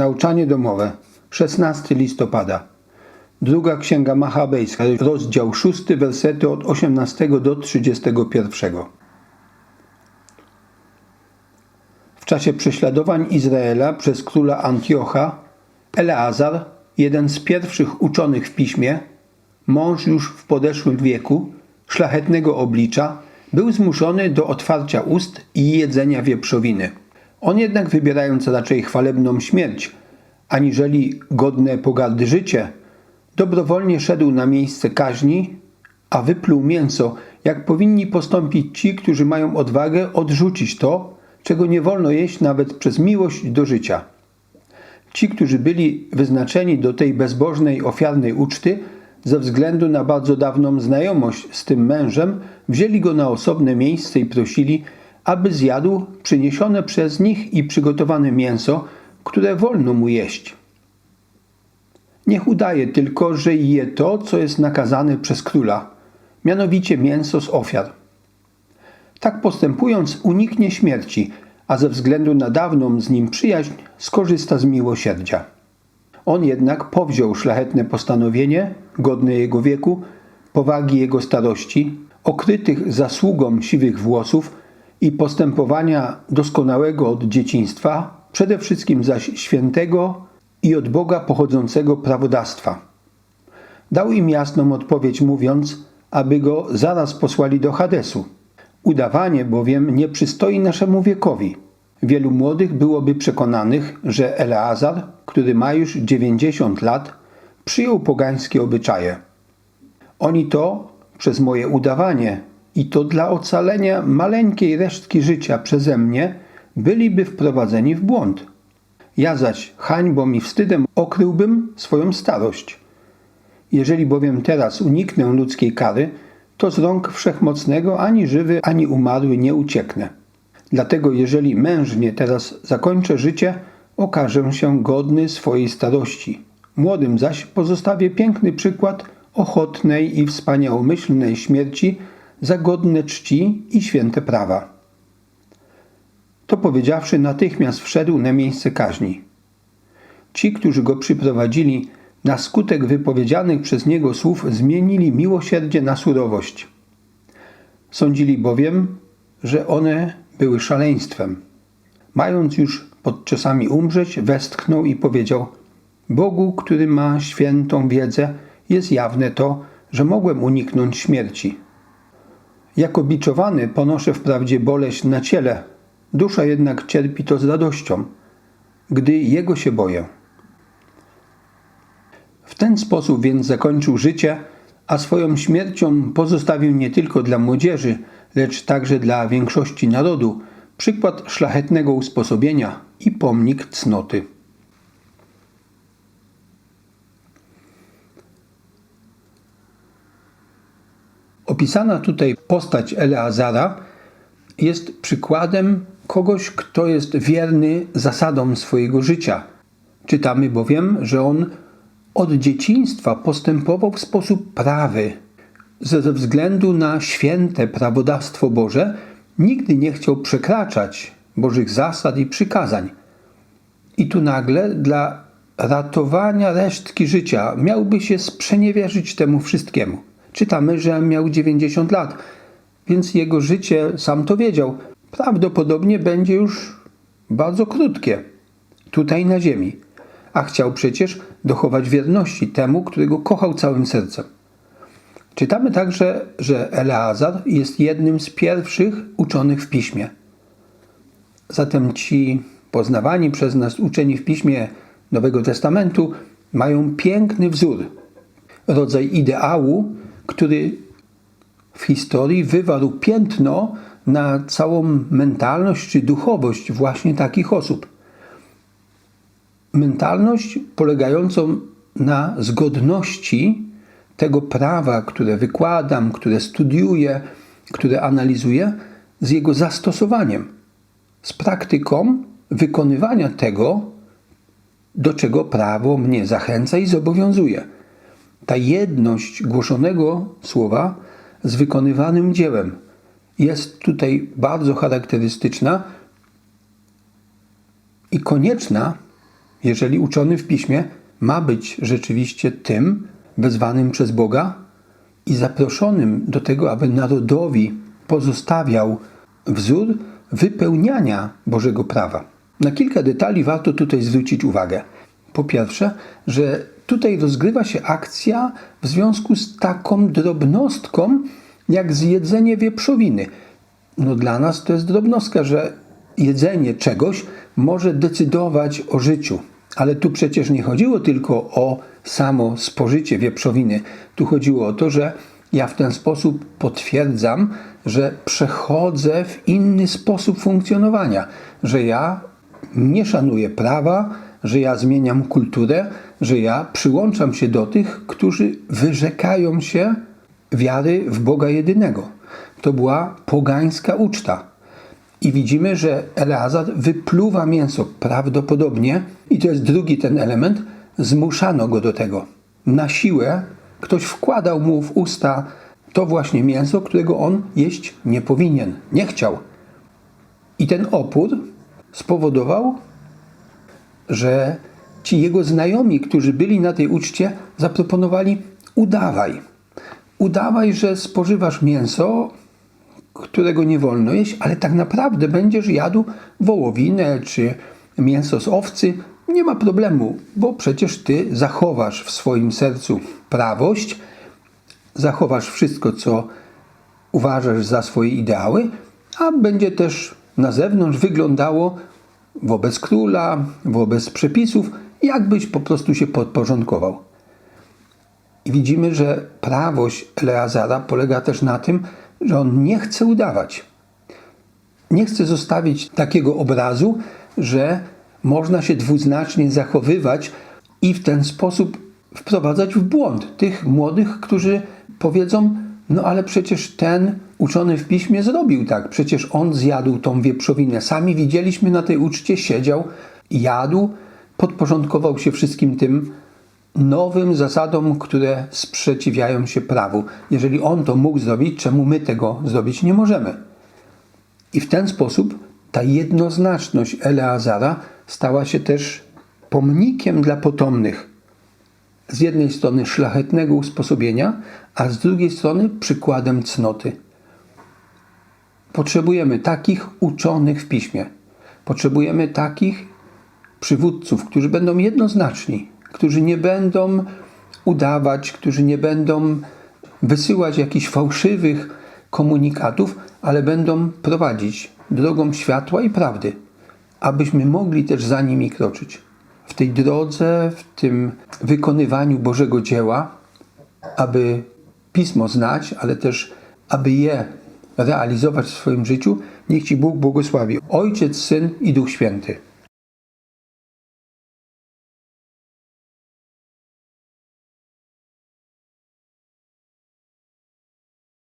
Nauczanie domowe. 16 listopada. Druga Księga Machabejska, rozdział 6, wersety od 18 do 31. W czasie prześladowań Izraela przez króla Antiocha, Eleazar, jeden z pierwszych uczonych w piśmie, mąż już w podeszłym wieku, szlachetnego oblicza, był zmuszony do otwarcia ust i jedzenia wieprzowiny. On jednak wybierając raczej chwalebną śmierć, aniżeli godne pogardy życie, dobrowolnie szedł na miejsce kaźni, a wypluł mięso, jak powinni postąpić ci, którzy mają odwagę odrzucić to, czego nie wolno jeść nawet przez miłość do życia. Ci, którzy byli wyznaczeni do tej bezbożnej, ofiarnej uczty, ze względu na bardzo dawną znajomość z tym mężem, wzięli go na osobne miejsce i prosili, aby zjadł przyniesione przez nich i przygotowane mięso, które wolno mu jeść. Niech udaje tylko, że je to, co jest nakazane przez króla, mianowicie mięso z ofiar. Tak postępując, uniknie śmierci, a ze względu na dawną z nim przyjaźń skorzysta z miłosierdzia. On jednak powziął szlachetne postanowienie, godne jego wieku, powagi jego starości, okrytych zasługą siwych włosów i postępowania doskonałego od dzieciństwa, przede wszystkim zaś świętego i od Boga pochodzącego prawodawstwa. Dał im jasną odpowiedź, mówiąc, aby go zaraz posłali do Hadesu. Udawanie bowiem nie przystoi naszemu wiekowi. Wielu młodych byłoby przekonanych, że Eleazar, który ma już 90 lat, przyjął pogańskie obyczaje. Oni to przez moje udawanie i to dla ocalenia maleńkiej resztki życia przeze mnie byliby wprowadzeni w błąd. Ja zaś hańbą i wstydem okryłbym swoją starość. Jeżeli bowiem teraz uniknę ludzkiej kary, to z rąk wszechmocnego ani żywy, ani umarły nie ucieknę. Dlatego jeżeli mężnie teraz zakończę życie, okażę się godny swojej starości. Młodym zaś pozostawię piękny przykład ochotnej i wspaniałomyślnej śmierci za godne czci i święte prawa. To powiedziawszy, natychmiast wszedł na miejsce kaźni. Ci, którzy go przyprowadzili, na skutek wypowiedzianych przez niego słów zmienili miłosierdzie na surowość. Sądzili bowiem, że one były szaleństwem. Mając już pod czasami umrzeć, westchnął i powiedział: Bogu, który ma świętą wiedzę, jest jawne to, że mogłem uniknąć śmierci. Jako biczowany ponoszę wprawdzie boleść na ciele, dusza jednak cierpi to z radością, gdy Jego się boję. W ten sposób więc zakończył życie, a swoją śmiercią pozostawił nie tylko dla młodzieży, lecz także dla większości narodu przykład szlachetnego usposobienia i pomnik cnoty. Opisana tutaj postać Eleazara jest przykładem kogoś, kto jest wierny zasadom swojego życia. Czytamy bowiem, że on od dzieciństwa postępował w sposób prawy. Ze względu na święte prawodawstwo Boże, nigdy nie chciał przekraczać Bożych zasad i przykazań. I tu nagle dla ratowania resztki życia miałby się sprzeniewierzyć temu wszystkiemu. Czytamy, że miał 90 lat, więc jego życie, sam to wiedział, prawdopodobnie będzie już bardzo krótkie tutaj na ziemi, a chciał przecież dochować wierności temu, którego kochał całym sercem. Czytamy także, że Eleazar jest jednym z pierwszych uczonych w piśmie. Zatem ci poznawani przez nas uczeni w piśmie Nowego Testamentu mają piękny wzór, rodzaj ideału, który w historii wywarł piętno na całą mentalność czy duchowość właśnie takich osób. Mentalność polegającą na zgodności tego prawa, które wykładam, które studiuję, które analizuję, z jego zastosowaniem, z praktyką wykonywania tego, do czego prawo mnie zachęca i zobowiązuje. Ta jedność głoszonego słowa z wykonywanym dziełem jest tutaj bardzo charakterystyczna i konieczna jeżeli uczony w piśmie ma być rzeczywiście tym wezwanym przez Boga i zaproszonym do tego, aby narodowi pozostawiał wzór wypełniania Bożego prawa. Na kilka detali warto tutaj zwrócić uwagę. Po pierwsze, że tutaj rozgrywa się akcja w związku z taką drobnostką, jak zjedzenie wieprzowiny. No dla nas to jest drobnostka, że jedzenie czegoś może decydować o życiu. Ale tu przecież nie chodziło tylko o samo spożycie wieprzowiny. Tu chodziło o to, że ja w ten sposób potwierdzam, że przechodzę w inny sposób funkcjonowania, że ja nie szanuję prawa, że ja zmieniam kulturę, że ja przyłączam się do tych, którzy wyrzekają się wiary w Boga jedynego. To była pogańska uczta. I widzimy, że Eleazar wypluwa mięso prawdopodobnie, i to jest drugi ten element, zmuszano go do tego. Na siłę ktoś wkładał mu w usta to właśnie mięso, którego on jeść nie powinien, nie chciał. I ten opór spowodował, że ci jego znajomi, którzy byli na tej uczcie, zaproponowali: udawaj. Udawaj, że spożywasz mięso, którego nie wolno jeść, ale tak naprawdę będziesz jadł wołowinę czy mięso z owcy. Nie ma problemu, bo przecież ty zachowasz w swoim sercu prawość, zachowasz wszystko, co uważasz za swoje ideały, a będzie też na zewnątrz wyglądało wobec króla, wobec przepisów, jakbyś po prostu się podporządkował. I widzimy, że prawość Eleazara polega też na tym, że on nie chce udawać. Nie chce zostawić takiego obrazu, że można się dwuznacznie zachowywać i w ten sposób wprowadzać w błąd tych młodych, którzy powiedzą: No, ale przecież ten uczony w piśmie zrobił tak, przecież on zjadł tą wieprzowinę. Sami widzieliśmy na tej uczcie, siedział, jadł, podporządkował się wszystkim tym nowym zasadom, które sprzeciwiają się prawu. Jeżeli on to mógł zrobić, czemu my tego zrobić nie możemy? I w ten sposób ta jednoznaczność Eleazara stała się też pomnikiem dla potomnych. Z jednej strony szlachetnego usposobienia, a z drugiej strony przykładem cnoty. Potrzebujemy takich uczonych w piśmie. Potrzebujemy takich przywódców, którzy będą jednoznaczni, którzy nie będą udawać, którzy nie będą wysyłać jakichś fałszywych komunikatów, ale będą prowadzić drogą światła i prawdy, abyśmy mogli też za nimi kroczyć. W tej drodze, w tym wykonywaniu Bożego dzieła, aby pismo znać, ale też aby je realizować w swoim życiu, niech Ci Bóg błogosławi. Ojciec, Syn i Duch Święty.